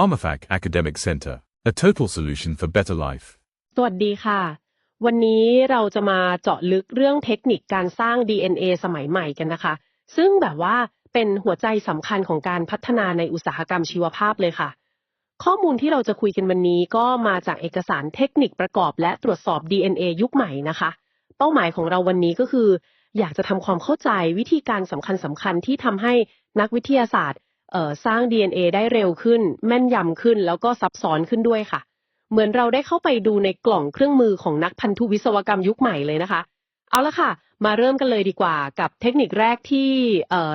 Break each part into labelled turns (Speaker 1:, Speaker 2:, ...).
Speaker 1: PharmaFac Academic Center, a total solution for better life.
Speaker 2: สวัสดีค่ะ วันนี้เราจะมาเจาะลึกเรื่องเทคนิคการสร้าง DNA สมัยใหม่กันนะคะ ซึ่งแบบว่าเป็นหัวใจสำคัญของการพัฒนาในอุตสาหกรรมชีวภาพเลยค่ะ ข้อมูลที่เราจะคุยกันวันนี้ก็มาจากเอกสารเทคนิคประกอบและตรวจสอบ DNA ยุคใหม่นะคะ เป้าหมายของเราวันนี้ก็คือ อยากจะทำความเข้าใจวิธีการสำคัญสำคัญๆที่ทำให้นักวิทยาศาสตร์ สร้าง DNA ได้เร็วขึ้น แม่นยำขึ้น แล้วก็ซับซ้อนขึ้นด้วยค่ะ เหมือนเราได้เข้าไปดูในกล่องเครื่องมือของนักพันธุวิศวกรรมยุคใหม่เลยนะคะ เอาละค่ะ มาเริ่มกันเลยดีกว่ากับเทคนิคแรกที่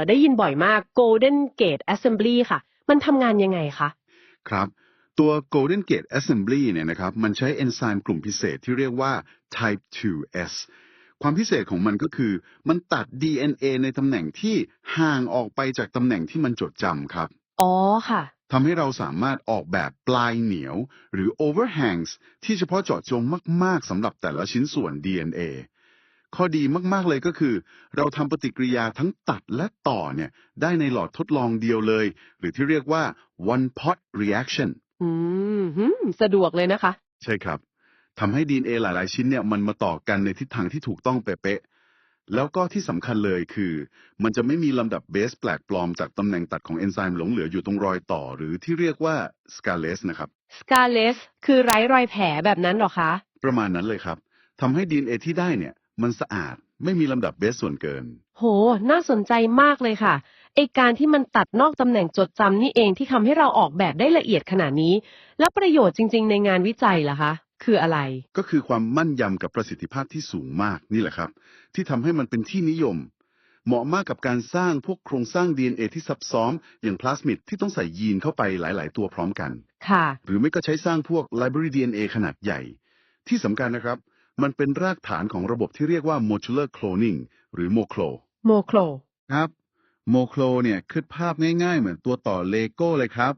Speaker 2: ได้ยินบ่อยมาก Golden Gate Assembly ค่ะ มันทำงานยังไงคะ
Speaker 3: ครับตัว Golden Gate Assembly เนี่ยนะครับ มันใช้เอนไซม์กลุ่มพิเศษที่เรียกว่า Type 2S ความพิเศษของมันก็คือ มันตัด DNA ในตำแหน่งที่ห่างออกไปจากตำแหน่งที่มันจดจำครับ
Speaker 2: อ๋อค่ะ
Speaker 3: ทำให้เราสามารถออกแบบปลายเหนียวหรือ overhangs ที่เฉพาะเจาะจงมาก ๆสำหรับแต่ละชิ้นส่วน DNA ข้อดีมาก ๆ เลยก็คือ เราทำปฏิกิริยาทั้งตัดและต่อเนี่ย ได้ในหลอดทดลองเดียวเลย หรือที่เรียกว่า one pot reaction
Speaker 2: อืมหืมสะดวกเลยนะคะ
Speaker 3: ใช่ครับ ทำให้ DNA หลาย ๆ ชิ้นเนี่ยมันมาต่อกันในทิศทางที่ถูกต้องเป๊ะๆแล้วก็ที่สำคัญเลยคือ มันจะไม่มีลำดับเบสแปลกปลอมจากตำแหน่งตัดของเอนไซม์หลงเหลืออยู่ตรงรอยต่อ หรือที่เรียกว่า scarless นะครับ
Speaker 2: Scarless คือไร้รอยแผลแบบนั้นเหรอคะ
Speaker 3: ประมาณนั้นเลยครับทำให้ DNA ที่ได้เนี่ยมันสะอาดไม่มีลำดับเบสส่วนเกิน
Speaker 2: โห น่าสนใจมากเลยค่ะ ไอการที่มันตัดนอกตำแหน่งจดจำนี่เองที่ทำให้เราออกแบบได้ละเอียดขนาดนี้ แล้วประโยชน์จริง ๆ ในงานวิจัยล่ะคะ คืออะไร
Speaker 3: ก็คือความมั่นยำกับประสิทธิภาพที่สูงมากนี่แหละครับ ที่ทำให้มันเป็นที่นิยม เหมาะมากกับการสร้างพวกโครงสร้าง DNA ที่ซับซ้อนอย่างพลาสมิดที่ต้องใส่ยีนเข้าไปหลาย ๆ ตัวพร้อมกัน
Speaker 2: ค่ะ
Speaker 3: หรือไม่ก็ใช้สร้างพวก library DNA ขนาดใหญ่ ที่สำคัญนะครับ มันเป็นรากฐานของระบบที่เรียกว่า modular cloning หรือ MoClo
Speaker 2: โมโคร
Speaker 3: ครับ โมโคลเนี่ยคือภาพง่ายๆ เหมือนตัวต่อเลโก้เลยครับ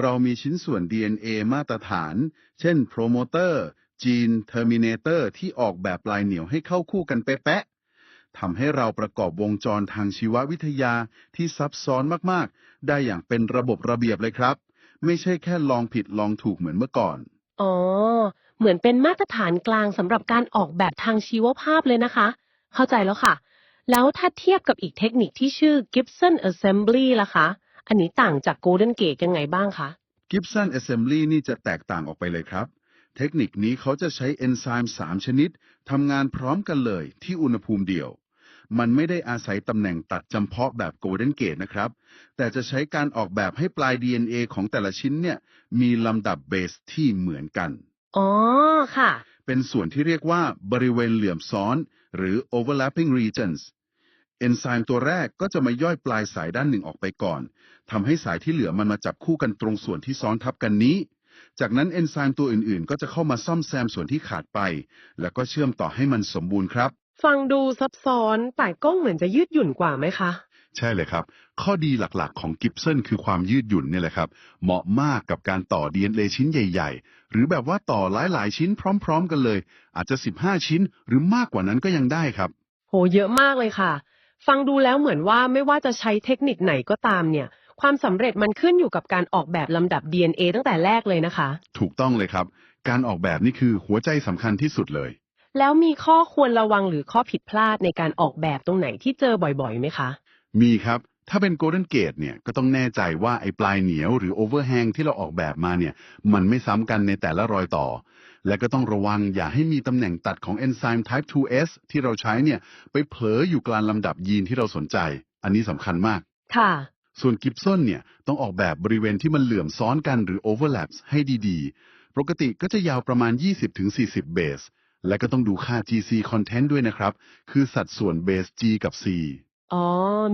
Speaker 3: เรามีชิ้นส่วน DNA มาตรฐาน เช่นโปรโมเตอร์จีนเทอร์มินเตอร์ที่ออกแบบปลายเหนียวให้เข้าคู่กันเป๊ะทำให้เราประกอบวงจรทางชีววิทยาที่ซับซ้อนมาก ๆ ได้อย่างเป็นระบบระเบียบเลยครับ ไม่ใช่แค่ลองผิดลองถูกเหมือนเมื่อก่อน
Speaker 2: อ๋อ เหมือนเป็นมาตรฐานกลางสำหรับการออกแบบทางชีวภาพเลยนะคะ เข้าใจแล้วค่ะ แล้วถ้าเทียบกับอีกเทคนิคที่ชื่อ Gibson Assembly ล่ะคะ อันนี้ต่างจาก Golden Gate ยังไงบ้างคะ
Speaker 3: Gibson Assembly นี่จะแตกต่างออกไปเลยครับ เทคนิคนี้เขาจะใช้เอนไซม์3 ชนิดทำงานพร้อมกันเลยที่อุณหภูมิเดียว มันไม่ได้อาศัยตำแหน่งตัดจำเพาะแบบ Golden Gate นะครับ แต่จะใช้การออกแบบให้ปลาย DNA ของแต่ละชิ้นเนี่ยมีลำดับเบสที่เหมือนกัน
Speaker 2: อ๋อค่ะ
Speaker 3: เป็นส่วนที่เรียกว่าบริเวณเหลื่อมซ้อน หรือ overlapping regions เอนไซม์ตัวแรกก็จะมาย่อยปลายสายด้านหนึ่งออกไปก่อนทำให้สายที่เหลือมันมาจับคู่กันตรงส่วนที่ซ้อนทับกันนี้ จากนั้นเอนไซม์ตัวอื่นๆ ก็จะเข้ามาซ่อมแซมส่วนที่ขาดไป แล้วก็เชื่อมต่อให้มันสมบูรณ์ครับ
Speaker 2: ฟังดูซับซ้อนแต่ก็เหมือนจะยืดหยุ่นกว่าไหมคะ
Speaker 3: ใช่เลยครับ ข้อดีหลักๆ ของกิฟสันคือความยืดหยุ่นเนี่ยแหละครับ เหมาะมากกับการต่อ DNA ชิ้นใหญ่ ๆ หรือแบบว่าต่อหลายๆ ชิ้นพร้อม ๆ กันเลย อาจจะ 15 ชิ้น หรือมากกว่านั้นก็ยังได้ครับ
Speaker 2: โหเยอะมากเลยค่ะ ฟังดูแล้วเหมือนว่าไม่ว่าจะใช้เทคนิคไหนก็ตามเนี่ย ความสำเร็จมันขึ้นอยู่กับการออกแบบลำดับ DNA ตั้งแต่แรกเลยนะคะ
Speaker 3: ถูกต้องเลยครับ การออกแบบนี่คือหัวใจสำคัญที่สุดเลย
Speaker 2: แล้วมีข้อควรระวังหรือข้อผิดพลาดในการออกแบบตรงไหนที่เจอบ่อยๆไหมคะ
Speaker 3: มีครับ ถ้าเป็น Golden Gate เนี่ยก็ต้องแน่ใจว่าไอ้ปลายเหนียวหรือ Overhang ที่เราออกแบบมาเนี่ยมันไม่ซ้ำกันในแต่ละรอยต่อ และก็ต้องระวังอย่าให้มีตำแหน่งตัดของเอนไซม์ Type 2S ที่เราใช้เนี่ยไปเผลออยู่กลางลำดับยีนที่เราสนใจ อันนี้สำคัญมาก
Speaker 2: ค่ะ
Speaker 3: ส่วนกิฟสันเนี่ยต้องออกแบบบริเวณที่มันเหลื่อมซ้อนกันหรือ overlaps ให้ดีๆ ปกติก็จะยาวประมาณ 20-40 เบส และก็ต้องดูค่า GC content ด้วยนะครับ คือสัดส่วนเบส G กับ C
Speaker 2: อ๋อ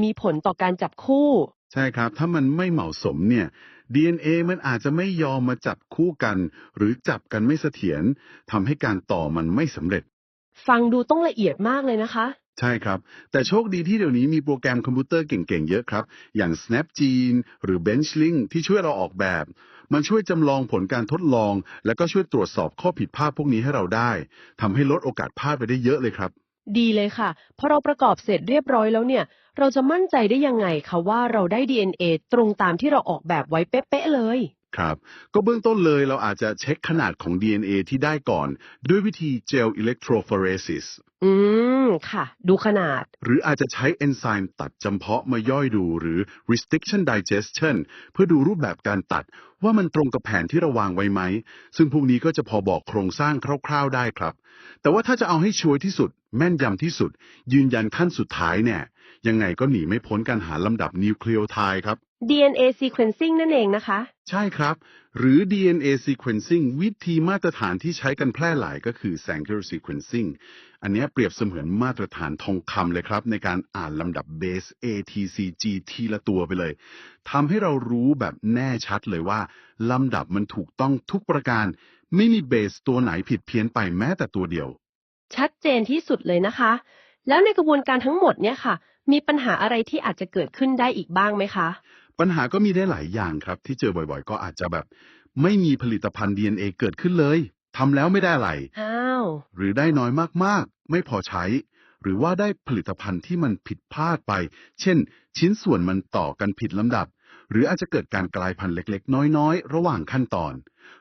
Speaker 2: มีผลต่อการจับคู่
Speaker 3: ใช่ครับ ถ้ามันไม่เหมาะสมเนี่ย DNA มันอาจจะไม่ยอมมาจับคู่กัน หรือจับกันไม่เสถียรทำให้การต่อมันไม่สำเร็จ
Speaker 2: ฟังดูต้องละเอียดมากเลยนะคะ
Speaker 3: ใช่ครับ แต่โชคดีที่เดี๋ยวนี้มีโปรแกรมคอมพิวเตอร์เก่งๆ เยอะครับ อย่าง Snapgene หรือ Benchling ที่ช่วยเราออกแบบ มันช่วยจำลองผลการทดลอง แล้วก็ช่วยตรวจสอบข้อผิดพลาดพวกนี้ให้เราได้ทำให้ลดโอกาสพลาดไปได้เยอะเลยครับ
Speaker 2: ดีเลยค่ะ พอเราประกอบเสร็จเรียบร้อยแล้วเนี่ย เราจะมั่นใจได้ยังไงคะว่าเราได้ DNA ตรงตามที่เราออกแบบไว้เป๊ะๆเลย
Speaker 3: ครับ ก็เบื้องต้นเลยเราอาจจะเช็คขนาดของ DNA ที่ได้ก่อน ด้วยวิธีเจลอิเล็กโทรฟอเรซิส
Speaker 2: อืม ค่ะ ดูขนาด
Speaker 3: หรืออาจจะใช้เอนไซม์ตัดจำเพาะมาย่อยดูหรือ restriction digestion เพื่อดูรูปแบบการตัด ว่ามันตรงกับแผนที่เราวางไว้ไหม ซึ่งพวกนี้ก็จะพอบอกโครงสร้างคร่าวๆได้ครับ แต่ว่าถ้าจะเอาให้ชัวร์ที่สุด แม่นยำที่สุด ยืนยันขั้นสุดท้ายเนี่ย ยังไงก็หนีไม่พ้นการหาลำดับนิวเคลียไทด์ครับ
Speaker 2: DNA sequencing นั่นเองนะคะ
Speaker 3: ใช่ครับ หรือ DNA sequencing วิธีมาตรฐานที่ใช้กันแพร่หลายก็คือ Sanger sequencing อันเนี้ยเปรียบเสมือนมาตรฐานทองคำเลยครับ ในการอ่านลำดับเบส A T C G ทีละตัวไปเลยทำให้เรารู้แบบแน่ชัดเลยว่าลำดับมันถูกต้องทุกประการ ไม่มีเบสตัวไหนผิดเพี้ยนไปแม้แต่ตัวเดียว
Speaker 2: ชัดเจนที่สุดเลยนะคะ แล้วในกระบวนการทั้งหมดเนี่ยค่ะ มีปัญหาอะไรที่อาจจะเกิดขึ้นได้อีกบ้างไหมคะ
Speaker 3: ปัญหาก็มีได้หลายอย่างครับ ที่เจอบ่อยๆ ก็อาจจะแบบ ไม่มีผลิตภัณฑ์ DNA เกิดขึ้นเลยทำแล้วไม่ได้อะไร
Speaker 2: อ้าว
Speaker 3: หรือได้น้อยมากๆ ไม่พอใช้ หรือว่าได้ผลิตภัณฑ์ที่มันผิดพลาดไป เช่น ชิ้นส่วนมันต่อกันผิดลำดับ หรืออาจจะเกิดการกลายพันธุ์เล็กๆ น้อยๆ ระหว่างขั้นตอน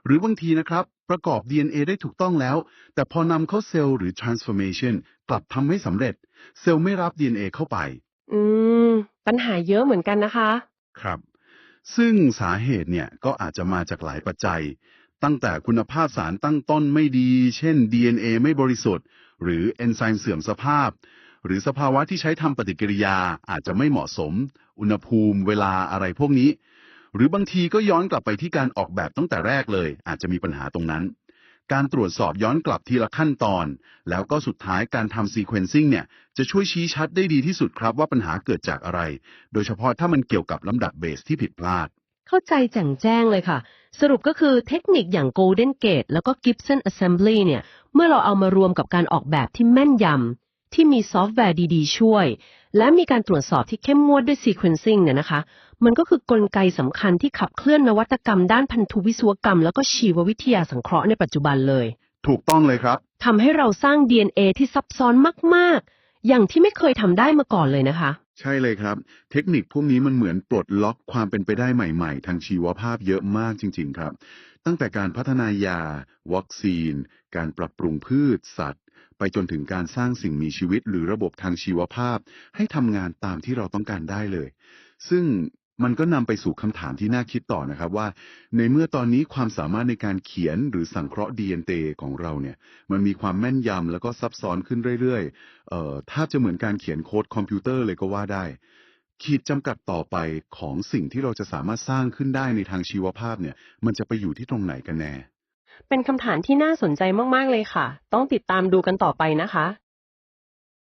Speaker 3: หรือบางทีนะครับ ประกอบ DNA ได้ถูกต้องแล้ว แต่พอนำเข้าเซลล์หรือ transformation กลับทำไม่สำเร็จ เซลล์ไม่รับ DNA เข้าไป
Speaker 2: อืม ปัญหาเยอะเหมือนกันนะคะ
Speaker 3: ครับ ซึ่งสาเหตุเนี่ยก็อาจจะมาจากหลายปัจจัย ตั้งแต่คุณภาพสารตั้งต้นไม่ดี เช่น DNA ไม่บริสุทธิ์ หรือเอนไซม์เสื่อมสภาพ หรือสภาวะที่ใช้ทำปฏิกิริยาอาจจะไม่เหมาะสม อุณหภูมิ เวลาอะไรพวกนี้ หรือบางทีก็ย้อนกลับไปที่การออกแบบตั้งแต่แรกเลย อาจจะมีปัญหาตรงนั้น การตรวจสอบย้อนกลับทีละขั้นตอน แล้วก็สุดท้ายการทำซีเควนซิ่งเนี่ยจะช่วยชี้ชัดได้ดีที่สุดครับว่าปัญหาเกิดจากอะไร โดยเฉพาะถ้ามันเกี่ยวกับลำดับเบสที่ผิดพลาด
Speaker 2: เข้าใจแจ่งแจ้งเลยค่ะ สรุปก็คือเทคนิคอย่าง Golden Gate แล้วก็ Gibson Assembly เนี่ยเมื่อเราเอามารวมกับการออกแบบที่แม่นยำ ที่มีซอฟต์แวร์ดีๆ ช่วย และมีการตรวจสอบที่เข้มงวดด้วย Sequencing เนี่ยนะคะ มันก็คือกลไกสำคัญที่ขับเคลื่อนนวัตกรรมด้านพันธุวิศวกรรม แล้วก็ชีววิทยาสังเคราะห์ในปัจจุบันเลย
Speaker 3: ถูกต้องเลยครับ
Speaker 2: ทำให้เราสร้าง DNA ที่ซับซ้อนมาก ๆ อย่างที่ไม่เคยทำได้มาก่อนเลยนะคะ
Speaker 3: ใช่เลยครับ เทคนิคพวกนี้มันเหมือนปลดล็อกความเป็นไปได้ใหม่ ๆ ทางชีวภาพเยอะมากจริง ๆ ครับ ตั้งแต่การพัฒนายา วัคซีน การปรับปรุงพืช สัตว์ ไปจนถึงการสร้างสิ่งมีชีวิตหรือระบบทางชีวภาพ ให้ทำงานตามที่เราต้องการได้เลย ซึ่งมันก็นำไปสู่คำถามที่น่าคิดต่อนะครับว่า ในเมื่อตอนนี้ความสามารถในการเขียนหรือสังเคราะห์ DNA ของเราเนี่ย มันมีความแม่นยำแล้วก็ซับซ้อนขึ้นเรื่อยๆเอ่อแทบจะเหมือนการเขียนโค้ดคอมพิวเตอร์เลยก็ว่าได้ ขีดจำกัดต่อไปของสิ่งที่เราจะสามารถสร้างขึ้นได้ในทางชีวภาพเนี่ย มันจะไปอยู่ที่ตรงไหนกันแน่
Speaker 2: เป็นคำถามที่น่าสนใจมากๆเลยค่ะ ต้องติดตามดูกันต่อไปนะคะ